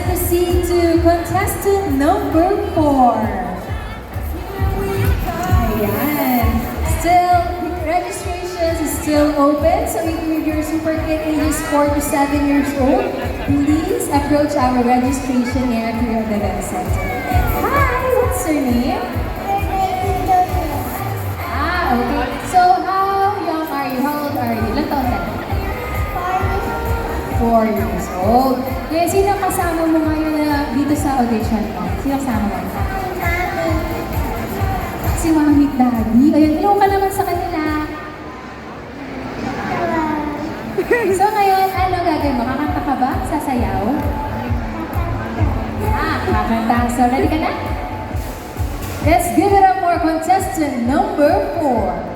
let's proceed to contestant number four. Ayan. Still, registrations is still open. So if you're super kid ages 4 to 7 years old, please approach our registration area here at the Event Center. Hi, what's your name? Ah, okay. So how young are you? How old are you? Ilang taon ka? Four years old. Kaya sino kasama mo ngayon na dito sa audition mo? Sino kasama mo? Si Mami Daddy. Ayun, hello ka naman sa kanila. So ngayon, ano gagawin mo? Kakanta ka ba? Sasayaw? Ah, kakanta. So ready ka na? Let's give it up for contestant number four.